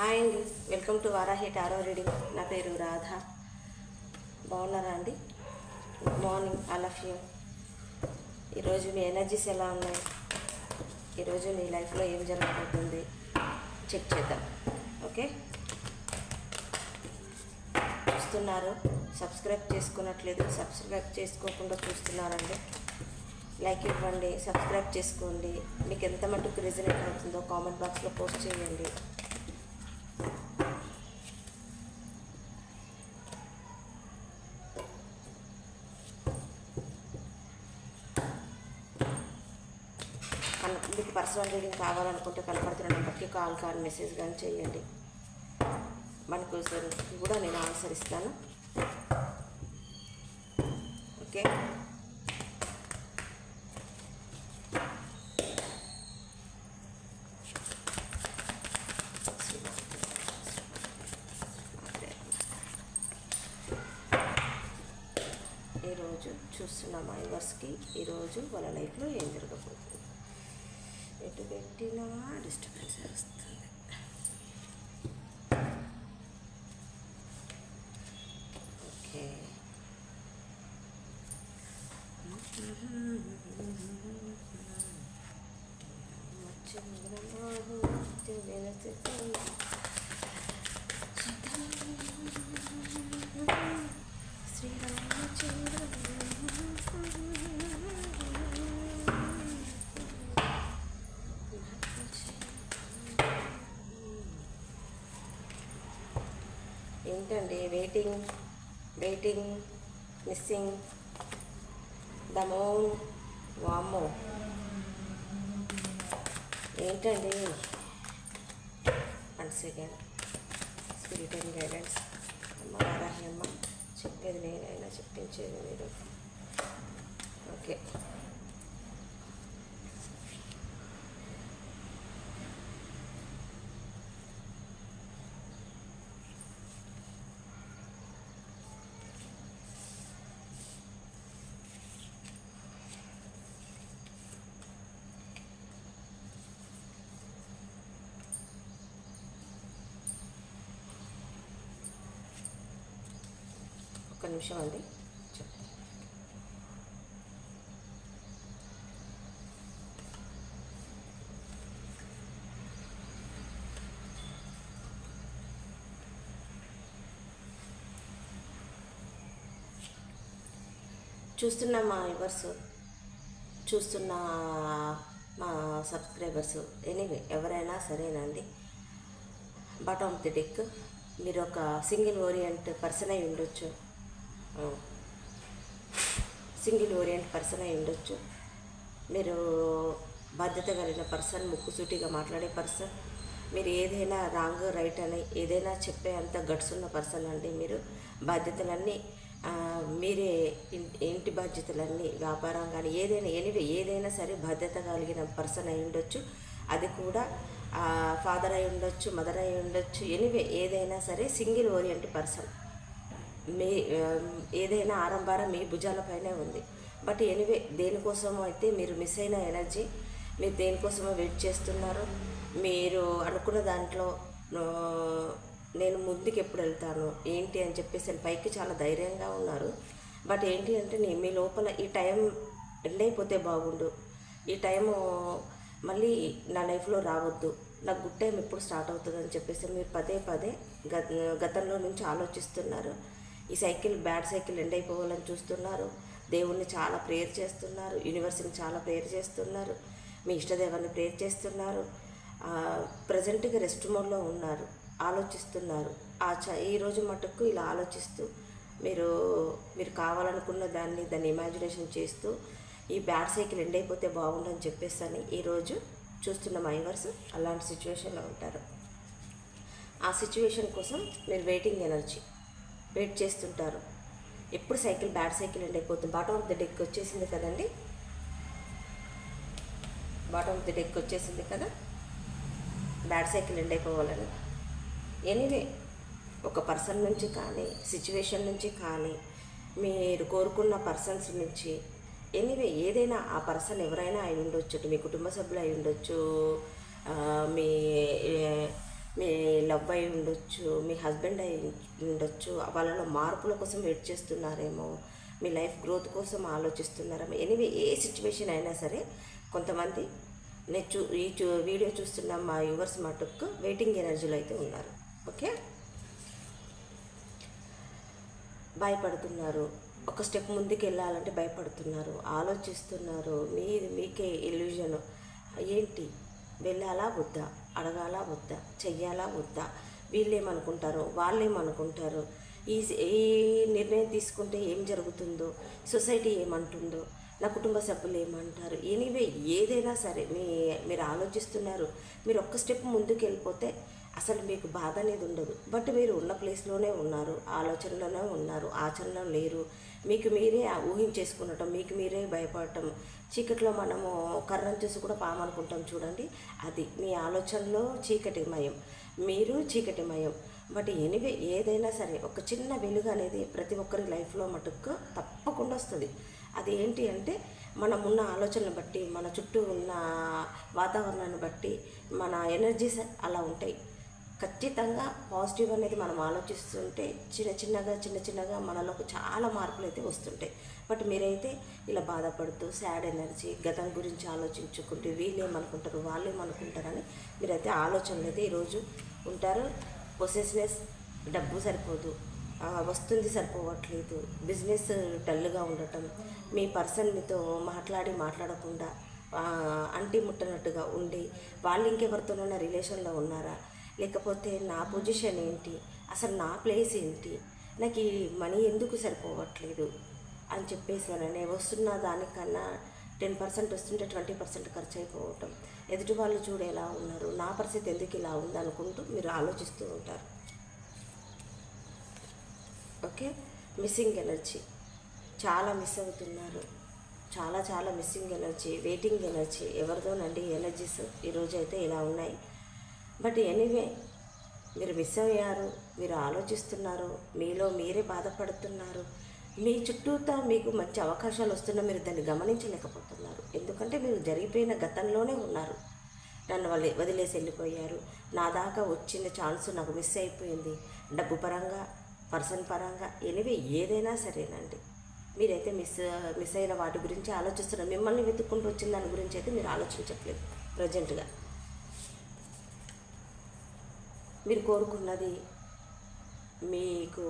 Hi అండి. Welcome to Varahi tarot reading. నా పేరు రాధ. బాగున్నారా అండి? Good morning all you. ఈరోజు మీ ఎనర్జీస్ ఎలా ఉన్నాయి? ఈరోజు మీ లైఫ్లో ఏం జరగబోతుంది? చెక్ చేద్దాం. ఓకే? చూస్తున్నారు. సబ్స్క్రైబ్ చేసుకున్నట్లేదు. సబ్స్క్రైబ్ చేసుకోకుండా చూస్తున్నారండి. లైక్ ఇవ్వండి. సబ్స్క్రైబ్ చేసుకోండి. మీకు ఎంత మటుకు రిజనేట్ అవుతుందో కామెంట్ బాక్స్లో పోస్ట్ చేయండి మన మీకు పర్సనల్ రీడింగ్ కావాలనుకుంటే కనపడుతున్న నెంబర్కి కాల్ కాల్ మెసేజ్ కానీ చేయండి. మనకు కూడా నేను ఆన్సర్ ఇస్తాను. ఓకే? ఈరోజు చూస్తున్న మైవర్స్కి ఈరోజు వాళ్ళ లైఫ్లో ఏం జరగబోతుంది? నెట్ పెట్టినా డిస్టర్బెన్స్ వస్తుంది. ఓకే. వచ్చింది. ఏంటండి? వెయిటింగ్ వెయిటింగ్ మిస్సింగ్ ద వామో ఏంటండి? One second spirit and guidance అమ్మ వారాహి అమ్మ చెప్పేది నేనైనా చెప్పించేది మీరు. ఓకే ఒక్క నిమిషం అండి. చూస్తున్న మా వ్యూవర్స్ చూస్తున్న మా సబ్స్క్రైబర్స్. ఎనీవే ఎవరైనా సరేనండి బాటమ్ ఆఫ్ ది డెక్ మీరు ఒక సింగిల్ ఓరియంట్ పర్సన్ అయి ఉండొచ్చు. సింగిల్ ఓరియంట్ పర్సన్ అయి ఉండొచ్చు. మీరు బాధ్యత కలిగిన పర్సన్ ముక్కుసూటిగా మాట్లాడే పర్సన్ మీరు ఏదైనా రాంగ్ రైట్ అని ఏదైనా చెప్పే అంత గట్స్ ఉన్న పర్సన్ అండి మీరు. బాధ్యతలన్నీ మీరే ఇంటి బాధ్యతలన్నీ వ్యాపారం కానీ ఏదైనా ఎనివే ఏదైనా సరే బాధ్యత కలిగిన పర్సన్ అయి ఉండొచ్చు. అది కూడా ఫాదర్ అయి ఉండొచ్చు మదర్ అయి ఉండొచ్చు ఎనివే ఏదైనా సరే సింగిల్ ఓరియంట్ పర్సన్. మీ ఏదైనా ఆరంభారం మీ భుజాలపైనే ఉంది. బట్ ఎనివే దేనికోసమో అయితే మీరు మిస్ అయిన ఎనర్జీ మీరు దేనికోసమో వెయిట్ చేస్తున్నారు మీరు అనుకున్న దాంట్లో నేను ముందుకు ఎప్పుడు వెళ్తాను ఏంటి అని చెప్పేసి పైకి చాలా ధైర్యంగా ఉన్నారు. బట్ ఏంటి అంటే నేను మీ లోపల ఈ టైం ఎండ్ అయిపోతే బాగుండు. ఈ టైము మళ్ళీ నా లైఫ్లో రావద్దు. నాకు గుడ్ టైం ఎప్పుడు స్టార్ట్ అవుతుంది అని చెప్పేసి మీరు పదే పదే గత గతంలో నుంచి ఆలోచిస్తున్నారు. ఈ సైకిల్ బ్యాడ్ సైకిల్ ఎండ్ అయిపోవాలని చూస్తున్నారు. దేవుణ్ణి చాలా ప్రేయర్ చేస్తున్నారు. యూనివర్స్ని చాలా ప్రేయర్ చేస్తున్నారు. మీ ఇష్టదేవాన్ని ప్రేయర్ చేస్తున్నారు. ప్రజెంట్గా రెస్ట్ మోడ్లో ఉన్నారు. ఆలోచిస్తున్నారు. ఆ చ ఈరోజు మటుకు ఇలా ఆలోచిస్తూ మీరు మీరు కావాలనుకున్న దాన్ని దాన్ని ఇమాజినేషన్ చేస్తూ ఈ బ్యాడ్ సైకిల్ ఎండ్ అయిపోతే బాగుండని చెప్పేసి అని ఈరోజు చూస్తున్న మైవర్స్ అలాంటి సిచ్యువేషన్లో ఉంటారు. ఆ సిచ్యువేషన్ కోసం మీరు వెయిటింగ్ ఎనర్జీ వెయిట్ చేస్తుంటారు. ఎప్పుడు సైకిల్ బ్యాడ్ సైకిల్ ఎండ్ అయిపోతుంది. బాటమ్ ఆఫ్ ది డెక్ వచ్చేసింది కదండి. బాటమ్ ఆఫ్ ది డెక్ వచ్చేసింది కదా. బ్యాడ్ సైకిల్ ఎండ్ అయిపోవాలని. ఎనీవే ఒక పర్సన్ నుంచి కానీ సిచ్యువేషన్ నుంచి కానీ మీరు కోరుకున్న పర్సన్స్ నుంచి ఎనీవే ఏదైనా ఆ పర్సన్ ఎవరైనా అయి ఉండొచ్చు. మీ కుటుంబ సభ్యులు అయి ఉండొచ్చు. మీ మీ లవ్ అయి ఉండొచ్చు మీ హస్బెండ్ అయి ఉండొచ్చు వాళ్ళలో మార్పుల కోసం వెయిట్ చేస్తున్నారేమో మీ లైఫ్ గ్రోత్ కోసం ఆలోచిస్తున్నారేమో ఎనీవే ఏ సిచ్యువేషన్ అయినా సరే కొంతమంది నేను చూ ఈ చూ వీడియో చూస్తున్న మా యువర్స్ మటుకు వెయిటింగ్ ఎనర్జీలో అయితే ఉన్నారు. ఓకే? భయపడుతున్నారు. ఒక స్టెప్ ముందుకు వెళ్ళాలంటే భయపడుతున్నారు ఆలోచిస్తున్నారు. మీ మీకే ఇల్యూజన్. ఏంటి? వెళ్ళాలా వద్దా? అడగాలా వద్దా? చెయ్యాలా వద్దా? వీళ్ళేమనుకుంటారో వాళ్ళేమనుకుంటారు? ఈ ఈ నిర్ణయం తీసుకుంటే ఏం జరుగుతుందో? సొసైటీ ఏమంటుందో? నా కుటుంబ సభ్యులు ఏమంటారు? ఎనీవే ఏదైనా సరే మీ మీరు ఆలోచిస్తున్నారు. మీరు ఒక్క స్టెప్ ముందుకు వెళ్ళిపోతే అసలు మీకు బాధ అనేది ఉండదు. బట్ మీరు ఉన్న ప్లేస్లోనే ఉన్నారు ఆలోచనలోనే ఉన్నారు ఆచరణలో లేరు. మీకు మీరే ఊహించేసుకునటం మీకు మీరే భయపడటం చీకట్లో మనము కర్రను చూసి కూడా పాము అనుకుంటాం చూడండి. అది మీ ఆలోచనలో చీకటిమయం మీరు చీకటిమయం బట్ ఎనివే ఏదైనా సరే ఒక చిన్న వెలుగు అనేది ప్రతి ఒక్కరి లైఫ్లో మటుకు తప్పకుండా వస్తుంది. అది ఏంటి అంటే మనం ఉన్న ఆలోచనను బట్టి మన చుట్టూ ఉన్న వాతావరణాన్ని బట్టి మన ఎనర్జీస్ అలా ఉంటాయి. ఖచ్చితంగా పాజిటివ్ అనేది మనం ఆలోచిస్తుంటే చిన్న చిన్నగా చిన్న చిన్నగా మనలోకి చాలా మార్పులు అయితే వస్తుంటాయి. బట్ మీరైతే ఇలా బాధపడుతూ సాడ్ ఎనర్జీ గతం గురించి ఆలోచించుకుంటూ వీళ్ళేమనుకుంటారు వాళ్ళేమనుకుంటారని మీరైతే ఆలోచనలు అయితే ఈరోజు ఉంటారు. పొసెస్నెస్ డబ్బు సరిపోదు వస్తుంది సరిపోవట్లేదు బిజినెస్ డల్గా ఉండటం మీ పర్సన్ మీతో మాట్లాడి మాట్లాడకుండా అంటి ముట్టనట్టుగా ఉండి వాళ్ళు ఇంకెవరితోనైనా రిలేషన్లో ఉన్నారా? లేకపోతే నా పొజిషన్ ఏంటి? అసలు నా ప్లేస్ ఏంటి? నాకు ఈ మనీ ఎందుకు సరిపోవట్లేదు? అని చెప్పేసాననే వస్తున్న దానికన్నా టెన్ పర్సెంట్ వస్తుంటే ట్వంటీ పర్సెంట్ ఖర్చు అయిపోవటం ఎదుటి వాళ్ళు చూడు ఎలా ఉన్నారు? నా పరిస్థితి ఎందుకు ఇలా ఉంది అనుకుంటూ మీరు ఆలోచిస్తూ ఉంటారు. ఓకే? మిస్సింగ్ ఎనర్జీ చాలా మిస్ అవుతున్నారు. చాలా చాలా మిస్సింగ్ ఎనర్జీ వెయిటింగ్ ఎనర్జీ ఎవరిదోనండి ఎనర్జీస్ ఈరోజు అయితే ఇలా ఉన్నాయి? బట్ ఎనీవే మీరు మిస్ అయ్యారు మీరు ఆలోచిస్తున్నారు మీలో మీరే బాధపడుతున్నారు మీ చుట్టూతా మీకు మంచి అవకాశాలు వస్తున్నా మీరు దాన్ని గమనించలేకపోతున్నారు. ఎందుకంటే మీరు జరిగిపోయిన గతంలోనే ఉన్నారు. నన్ను వాళ్ళు వదిలేసి వెళ్ళిపోయారు. నా దాకా వచ్చిన ఛాన్స్ నాకు మిస్ అయిపోయింది. డబ్బు పరంగా పర్సన్ పరంగా ఎనివే ఏదైనా సరేనండి. మీరైతే మిస్ మిస్ అయిన వాటి గురించి ఆలోచిస్తున్నారు మిమ్మల్ని వెతుక్కుంటూ వచ్చిన దాని గురించి అయితే మీరు ఆలోచించట్లేదు ప్రజెంట్గా మీరు కోరుకున్నది మీకు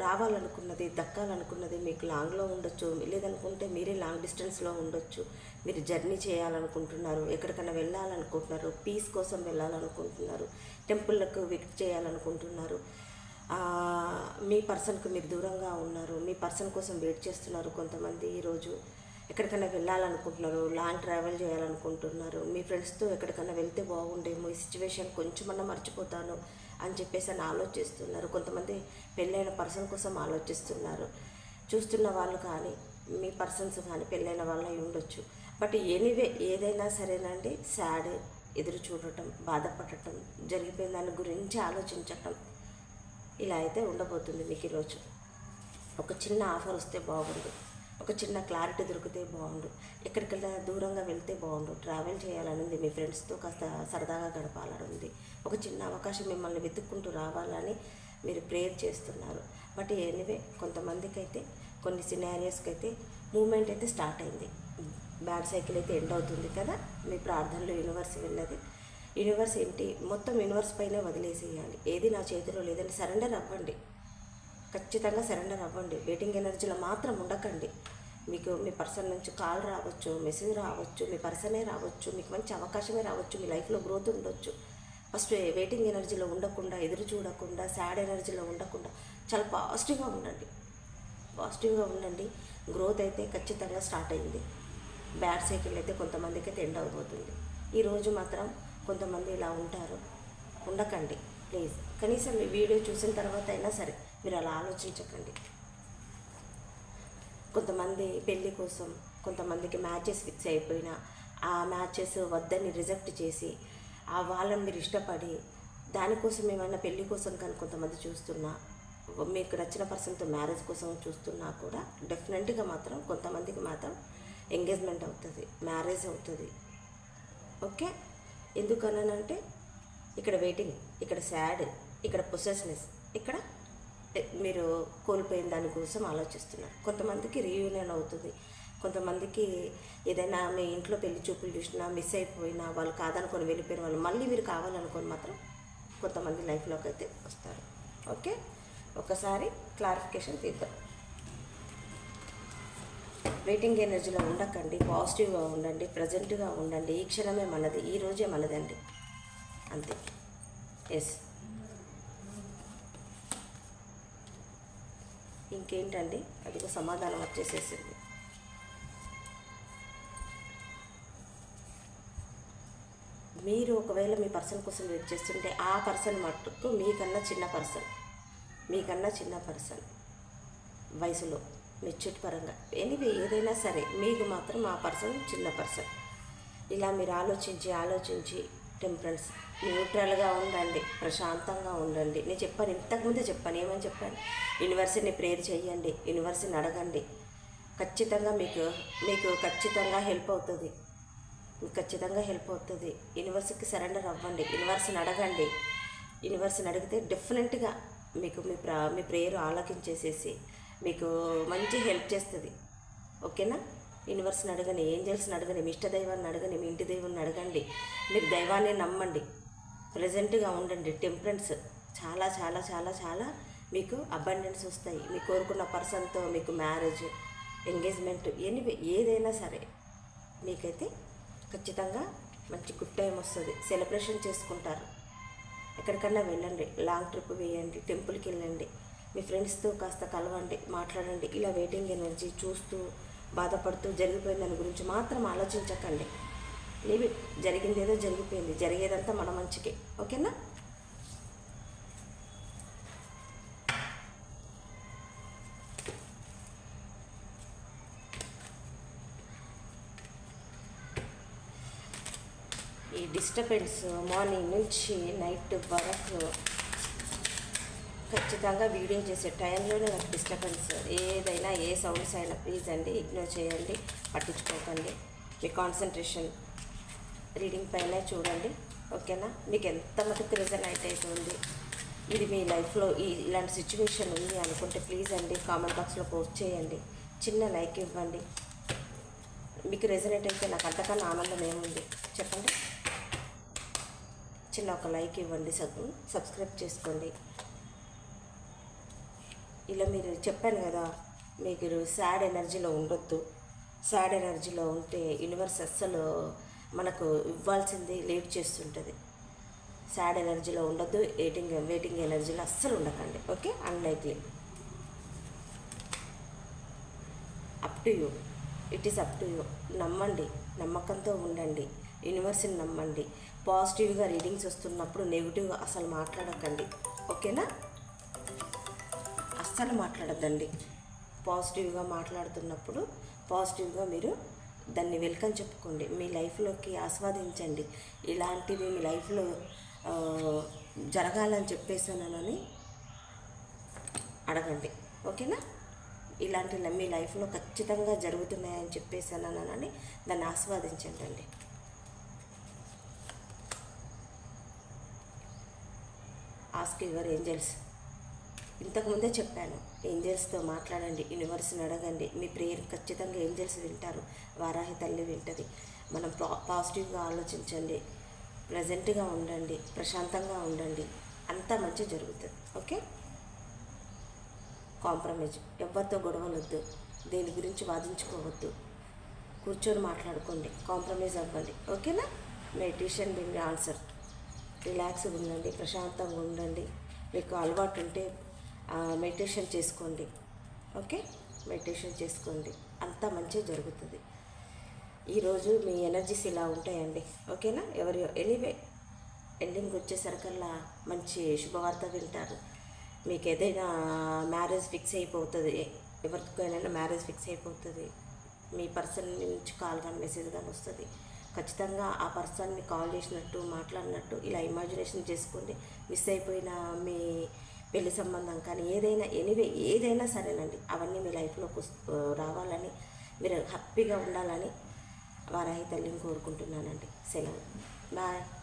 రావాలనుకున్నది దక్కాలనుకున్నది మీకు లాంగ్లో ఉండొచ్చు. లేదనుకుంటే మీరే లాంగ్ డిస్టెన్స్లో ఉండొచ్చు. మీరు జర్నీ చేయాలనుకుంటున్నారు ఎక్కడికైనా వెళ్ళాలనుకుంటున్నారు పీస్ కోసం వెళ్ళాలనుకుంటున్నారు టెంపుల్లకు విజిట్ చేయాలనుకుంటున్నారు. మీ పర్సన్కు మీరు దూరంగా ఉన్నారు మీ పర్సన్ కోసం వెయిట్ చేస్తున్నారు కొంతమంది ఈరోజు. ఎక్కడికైనా వెళ్ళాలనుకుంటున్నారు లాంగ్ ట్రావెల్ చేయాలనుకుంటున్నారు మీ ఫ్రెండ్స్తో ఎక్కడికైనా వెళ్తే బాగుండేమో ఈ సిచ్యువేషన్ కొంచెమన్నా మర్చిపోతాను అని చెప్పేసి అని ఆలోచిస్తున్నారు. కొంతమంది పెళ్ళైన పర్సన్ కోసం ఆలోచిస్తున్నారు. చూస్తున్న వాళ్ళు కానీ మీ పర్సన్స్ కానీ పెళ్ళైన వాళ్ళు అయి ఉండొచ్చు. బట్ ఎనీవే ఏదైనా సరేనండి సాడ్ ఎదురు చూడటం బాధపడటం జరిగిపోయిన దాని గురించి ఆలోచించటం ఇలా అయితే ఉండబోతుంది మీకు ఈరోజు. ఒక చిన్న ఆఫర్ వస్తే బాగుండు. ఒక చిన్న క్లారిటీ దొరికితే బాగుండు. ఎక్కడికెళ్ళా దూరంగా వెళ్తే బాగుండు. ట్రావెల్ చేయాలని ఉంది మీ ఫ్రెండ్స్తో కాస్త సరదాగా గడపాలని ఉంది ఒక చిన్న అవకాశం మిమ్మల్ని వెతుక్కుంటూ రావాలని మీరు ప్రేయర్ చేస్తున్నారు. బట్ ఎనివే కొంతమందికి అయితే కొన్ని సినారియోస్కి అయితే మూమెంట్ అయితే స్టార్ట్ అయింది. బ్యాడ్ సైకిల్ అయితే ఎండ్ అవుతుంది కదా? మీ ప్రార్థనలో యూనివర్స్ వెళ్ళదు. యూనివర్స్ ఏంటి? మొత్తం యూనివర్స్ పైనే వదిలేసేయాలి. ఏది నా చేతిలో లేదని సరెండర్ అవ్వండి. ఖచ్చితంగా సరెండర్ అవ్వండి. వెయిటింగ్ ఎనర్జీలో మాత్రం ఉండకండి. మీకు మీ పర్సన్ నుంచి కాల్ రావచ్చు మెసేజ్ రావచ్చు మీ పర్సనే రావచ్చు మీకు మంచి అవకాశమే రావచ్చు మీ లైఫ్లో గ్రోత్ ఉండొచ్చు. ఫస్ట్ వెయిటింగ్ ఎనర్జీలో ఉండకుండా ఎదురు చూడకుండా సాడ్ ఎనర్జీలో ఉండకుండా చాలా పాజిటివ్గా ఉండండి. పాజిటివ్గా ఉండండి. గ్రోత్ అయితే ఖచ్చితంగా స్టార్ట్ అయింది. బ్యాడ్ సైకిల్ అయితే కొంతమందికి అయితే ఎండ్ అవబోతుంది. ఈరోజు మాత్రం కొంతమంది ఇలా ఉంటారు. ఉండకండి. ప్లీజ్. కనీసం మీ వీడియో చూసిన తర్వాత అయినా సరే మీరు అలా ఆలోచించకండి. కొంతమంది పెళ్ళి కోసం కొంతమందికి మ్యాచెస్ ఫిక్స్ అయిపోయినా ఆ మ్యాచెస్ వద్దని రిజెక్ట్ చేసి ఆ వాళ్ళని మీరు ఇష్టపడి దానికోసం ఏమైనా పెళ్ళి కోసం కానీ కొంతమంది చూస్తున్నా మీకు నచ్చిన పర్సన్తో మ్యారేజ్ కోసం చూస్తున్నా కూడా డెఫినెట్గా మాత్రం కొంతమందికి మాత్రం ఎంగేజ్మెంట్ అవుతుంది మ్యారేజ్ అవుతుంది. ఓకే? ఎందుకనంటే ఇక్కడ వెయిటింగ్ ఇక్కడ శాడ్ ఇక్కడ పొసెస్నెస్ ఇక్కడ మీరు కోల్పోయిన దానికోసం ఆలోచిస్తున్నారు. కొంతమందికి రీయూనియన్ అవుతుంది. కొంతమందికి ఏదైనా మీ ఇంట్లో పెళ్ళి చూపులు చూసినా మిస్ అయిపోయినా వాళ్ళు కాదనుకొని వెళ్ళిపోయిన వాళ్ళు మళ్ళీ మీరు కావాలనుకొని మాత్రం కొంతమంది లైఫ్లోకి అయితే వస్తారు. ఓకే ఒకసారి క్లారిఫికేషన్ తీద్దాం. వెయిటింగ్ ఎనర్జీలో ఉండకండి. పాజిటివ్గా ఉండండి. ప్రజెంట్గా ఉండండి. ఈ క్షణమే మనది. ఈ రోజే మనదండి. అంతే. ఎస్ ఇంకేంటండి? అదిగో సమాధానం వచ్చేసేసింది. మీరు ఒకవేళ మీ పర్సన్ కోసం వెయిట్ చేస్తుంటే ఆ పర్సన్ మట్టుకు మీకన్నా చిన్న పర్సన్. మీకన్నా చిన్న పర్సన్. వయసులో మెచ్యూర్ పరంగా. ఎనీవే ఏదైనా సరే మీకు మాత్రం ఆ పర్సన్ చిన్న పర్సన్. ఇలా మీరు ఆలోచించి ఆలోచించి టెంపరెన్స్. న్యూట్రల్గా ఉండండి ప్రశాంతంగా ఉండండి. నేను చెప్పాను ఇంతకుముందే చెప్పాను ఏమని చెప్పాను? యూనివర్సిటీని ప్రేయర్ చేయండి యూనివర్సిటీని అడగండి. ఖచ్చితంగా మీకు మీకు ఖచ్చితంగా హెల్ప్ అవుతుంది. మీకు ఖచ్చితంగా హెల్ప్ అవుతుంది. యూనివర్సిటీకి సరెండర్ అవ్వండి యూనివర్సిటీని అడగండి. యూనివర్సిటీని అడిగితే డెఫినెట్గా మీకు మీ ప్రా మీ ప్రేయర్ ఆలోకించేసేసి మీకు మంచి హెల్ప్ చేస్తుంది. ఓకేనా? యూనివర్స్ని అడగని ఏంజల్స్ని అడగని మీ ఇష్ట దైవాన్ని మీ ఇంటి దైవాన్ని అడగండి. మీరు దైవాన్ని నమ్మండి. ప్రజెంట్గా ఉండండి. టెంపరెన్స్ చాలా చాలా చాలా చాలా మీకు అబండెన్స్ వస్తాయి. మీ కోరుకున్న పర్సన్తో మీకు మ్యారేజ్ ఎంగేజ్మెంట్ ఎనివే ఏదైనా సరే మీకైతే ఖచ్చితంగా మంచి గుడ్ టైం వస్తుంది. సెలబ్రేషన్ చేసుకుంటారు. ఎక్కడికన్నా వెళ్ళండి. లాంగ్ ట్రిప్ వేయండి. టెంపుల్కి వెళ్ళండి. మీ ఫ్రెండ్స్తో కాస్త కలవండి. మాట్లాడండి. ఇలా వెయిటింగ్ ఎనర్జీ చూస్తూ బాధపడుతూ జరిగిపోయిన దాని గురించి మాత్రం ఆలోచించకండి. లేవి జరిగింది ఏదో జరిగిపోయింది. జరిగేదంతా మన మంచికే. ఓకేనా? ఈ డిస్టర్బెన్స్ మార్నింగ్ నుంచి నైట్ వరకు ఖచ్చితంగా వీడియో చేసే టైంలోనే నాకు డిస్టర్బెన్స్ ఏదైనా ఏ సౌండ్స్ అయినా ప్లీజ్ అండి ఇగ్నోర్ చేయండి పట్టించుకోకండి. మీ కాన్సన్ట్రేషన్ రీడింగ్ పైన చూడండి ఓకేనా? మీకు ఎంత మటుకు రిజనైట్ అవుతుంది? ఇది మీ లైఫ్లో ఈ ఇలాంటి సిచ్యువేషన్ ఉంది అనుకుంటే ప్లీజ్ అండి కామెంట్ బాక్స్లో పోస్ట్ చేయండి. చిన్న లైక్ ఇవ్వండి. మీకు రెజనేట్ అయితే నాకు అంతకన్నా ఆనందం ఏముంది? చెప్పండి. చిన్న ఒక లైక్ ఇవ్వండి సబ్ సబ్స్క్రైబ్ చేసుకోండి. ఇలా మీరు చెప్పాను కదా మీరు సాడ్ ఎనర్జీలో ఉండొద్దు. సాడ్ ఎనర్జీలో ఉంటే యూనివర్స్ అస్సలు మనకు ఇవ్వాల్సింది లేట్ చేస్తుంటుంది. సాడ్ ఎనర్జీలో ఉండొద్దు వెయిటింగ్ వెయిటింగ్ ఎనర్జీలో అస్సలు ఉండకండి. Okay? Unlikely up to you it is up to you నమ్మండి. నమ్మకంతో ఉండండి. యూనివర్స్ని నమ్మండి. పాజిటివ్గా రీడింగ్స్ వస్తున్నప్పుడు నెగిటివ్గా అసలు మాట్లాడకండి. ఓకేనా? అస్సలు మాట్లాడద్దండి. పాజిటివ్గా మాట్లాడుతున్నప్పుడు పాజిటివ్గా మీరు దాన్ని వెల్కమ్ చెప్పుకోండి. మీ లైఫ్లోకి ఆస్వాదించండి. ఇలాంటివి మీ లైఫ్లో జరగాలని చెప్పేసానని అడగండి. ఓకేనా? ఇలాంటి మీ లైఫ్లో ఖచ్చితంగా జరుగుతున్నాయని చెప్పేసానని దాన్ని ఆస్వాదించండి అండి. ఆస్క్ యువర్ ఏంజల్స్ ఇంతకుముందే చెప్పాను ఏంజల్స్తో మాట్లాడండి యూనివర్స్ని అడగండి మీ ప్రేయర్ ఖచ్చితంగా ఏంజల్స్ వింటారు వారాహి తల్లి వింటది. మనం పా పాజిటివ్గా ఆలోచించండి ప్రజెంట్గా ఉండండి ప్రశాంతంగా ఉండండి అంతా మంచి జరుగుతుంది. ఓకే? కాంప్రమైజ్. ఎవరితో గొడవలొద్దు దేని గురించి వాదించుకోవద్దు. కూర్చొని మాట్లాడుకోండి కాంప్రమైజ్ అవ్వండి. ఓకేనా? మెడిటేషన్ దీని ఆన్సర్. రిలాక్స్గా ఉండండి ప్రశాంతంగా ఉండండి. మీకు అలవాటు ఉంటే మెడిటేషన్ చేసుకోండి. ఓకే? మెడిటేషన్ చేసుకోండి. అంతా మంచిగా జరుగుతుంది. ఈరోజు మీ ఎనర్జీస్ ఇలా ఉంటాయండి. ఓకేనా? ఎవరి ఎనీవే ఎండింగ్ వచ్చేసరికల్లా మంచి శుభవార్త వింటారు. మీకు ఏదైనా మ్యారేజ్ ఫిక్స్ అయిపోతుంది ఎవరికైనా మ్యారేజ్ ఫిక్స్ అయిపోతుంది మీ పర్సన్ నుంచి కాల్ కానీ మెసేజ్ కానీ వస్తుంది. ఖచ్చితంగా ఆ పర్సన్ని కాల్ చేసినట్టు మాట్లాడినట్టు ఇలా ఇమాజినేషన్ చేసుకోండి. మిస్ అయిపోయిన మీ పెళ్ళి సంబంధం కానీ ఏదైనా ఎనివే ఏదైనా సరేనండి. అవన్నీ మీ లైఫ్లోకి రావాలని మీరు హ్యాపీగా ఉండాలని వారాహి తల్లిని కోరుకుంటున్నానండి. సెలవు. బాయ్.